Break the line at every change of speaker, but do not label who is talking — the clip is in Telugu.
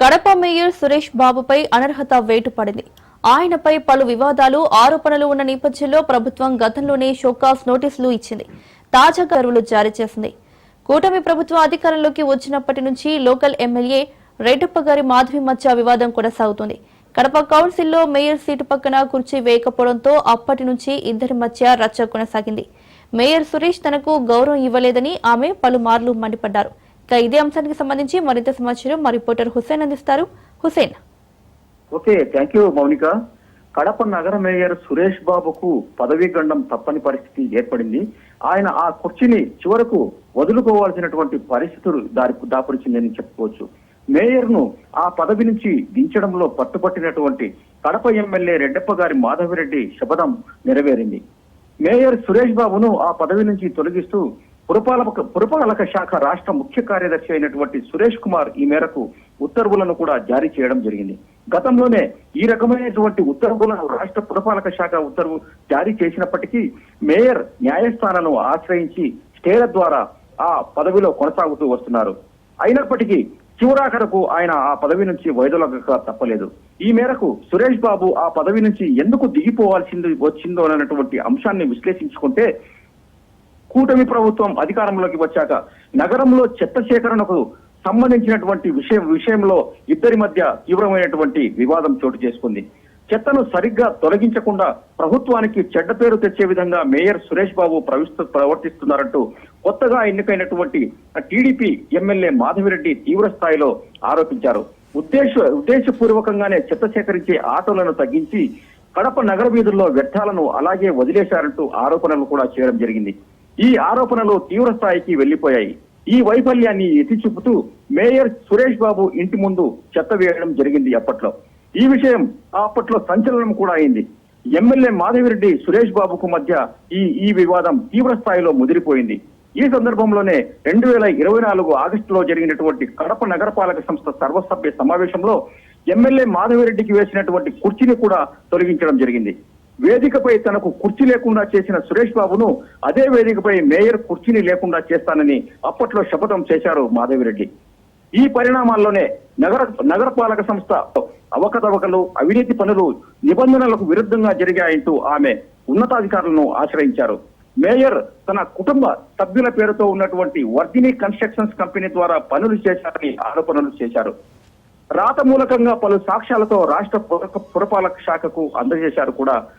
కడప మేయర్ సురేష్ బాబుపై అనర్హత వేటు పడింది ఆయనపై పలు వివాదాలు ఆరోపణలు ఉన్న నేపథ్యంలో ప్రభుత్వం గతంలోనే షోకాస్ నోటీసులు ఇచ్చింది. తాజాగా అరువులు జారీ చేసింది. కూటమి ప్రభుత్వం అధికారంలోకి వచ్చినప్పటి నుంచి లోకల్ ఎమ్మెల్యే రెడ్డప్ప గారి మాధవి మధ్య వివాదం కొనసాగుతుంది. కడప కౌన్సిల్లో మేయర్ సీటు పక్కన కుర్చీ వేయకపోవడంతో అప్పటి నుంచి ఇద్దరి మధ్య రచ్చ కొనసాగింది. మేయర్ సురేష్ తనకు గౌరవం ఇవ్వలేదని ఆమె పలుమార్లు మండిపడ్డారు. ఇక ఇదే అంశానికి సంబంధించి మరింత సమాచారం మా రిపోర్టర్ హుసేన్ అందిస్తారు. Hussain
okay thank you Mounika. Kadapa నగర మేయర్ సురేష్ బాబుకు పదవీ గండం తప్పని పరిస్థితి ఏర్పడింది. ఆయన ఆ కుర్చీని చివరకు వదులుకోవాల్సినటువంటి పరిస్థితులు దారి దాపురిచిందని చెప్పుకోవచ్చు. మేయర్ను ఆ పదవి నుంచి దించడంలో పట్టుపట్టినటువంటి కడప ఎమ్మెల్యే రెడ్డప్ప గారి మాధవిరెడ్డి శపథం నెరవేరింది. మేయర్ సురేష్ బాబును ఆ పదవి నుంచి తొలగిస్తూ పురపాలక పురపాలక శాఖ రాష్ట్ర ముఖ్య కార్యదర్శి అయినటువంటి సురేష్ కుమార్ ఈ మేరకు ఉత్తర్వులను కూడా జారీ చేయడం జరిగింది. గతంలోనే ఈ రకమైనటువంటి ఉత్తర్వులను రాష్ట్ర పురపాలక శాఖ ఉత్తర్వు జారీ చేసినప్పటికీ మేయర్ న్యాయస్థానాలను ఆశ్రయించి స్టేల ద్వారా ఆ పదవిలో కొనసాగుతూ వస్తున్నారు. అయినప్పటికీ చివరాఖరకు ఆయన ఆ పదవి నుంచి వైదొలగక తప్పలేదు. ఈ మేరకు సురేష్ బాబు ఆ పదవి నుంచి ఎందుకు దిగిపోవాల్సింది వచ్చిందో అన్నటువంటి అంశాన్ని విశ్లేషించుకుంటే కూటమి ప్రభుత్వం అధికారంలోకి వచ్చాక నగరంలో చెత్త సేకరణకు సంబంధించినటువంటి విషయం విషయంలో ఇద్దరి మధ్య తీవ్రమైనటువంటి వివాదం చోటు చేసుకుంది. చెత్తను సరిగ్గా తొలగించకుండా ప్రభుత్వానికి చెడ్డ పేరు తెచ్చే విధంగా మేయర్ సురేష్ బాబు ప్రవిస్త ప్రవర్తిస్తున్నారంటూ కొత్తగా ఎన్నికైనటువంటి టీడీపీ ఎమ్మెల్యే మాధవిరెడ్డి తీవ్ర స్థాయిలో ఆరోపించారు. ఉద్దేశ ఉద్దేశపూర్వకంగానే చెత్త సేకరించే ఆటోలను తగ్గించి కడప నగర వీధుల్లో వ్యర్థాలను అలాగే వదిలేశారంటూ ఆరోపణలు కూడా చేయడం జరిగింది. ఈ ఆరోపణలు తీవ్ర స్థాయికి వెళ్ళిపోయాయి ఈ వైఫల్యాన్ని ఎత్తి చూపుతూ మేయర్ సురేష్ బాబు ఇంటి ముందు చెత్త వేయడం జరిగింది అప్పట్లో. ఈ విషయం అప్పట్లో సంచలనం కూడా అయింది. ఎమ్మెల్యే మాధవిరెడ్డి సురేష్ బాబుకు మధ్య ఈ ఈ వివాదం తీవ్ర స్థాయిలో ముదిరిపోయింది. ఈ సందర్భంలోనే రెండు వేల ఇరవై నాలుగు ఆగస్టులో జరిగినటువంటి కడప నగరపాలక సంస్థ సర్వసభ్య సమావేశంలో ఎమ్మెల్యే మాధవిరెడ్డికి వేసినటువంటి కుర్చీని కూడా తొలగించడం జరిగింది. వేదికపై తనకు కుర్చీ లేకుండా చేసిన సురేష్ బాబును అదే వేదికపై మేయర్ కుర్చీని లేకుండా చేస్తానని అప్పట్లో శపథం చేశారు మాధవిరెడ్డి. ఈ పరిణామాల్లోనే నగర నగరపాలక సంస్థ అవకతవకలు అవినీతి పనులు నిబంధనలకు విరుద్ధంగా జరిగాయంటూ ఆమె ఉన్నతాధికారులను ఆశ్రయించారు. మేయర్ తన కుటుంబ సభ్యుల పేరుతో ఉన్నటువంటి వర్ధిని కన్స్ట్రక్షన్స్ కంపెనీ ద్వారా పనులు చేశారని ఆరోపణలు చేశారు. రాత మూలకంగా పలు సాక్ష్యాలతో రాష్ట్ర పురపాలక శాఖకు అందజేశారు కూడా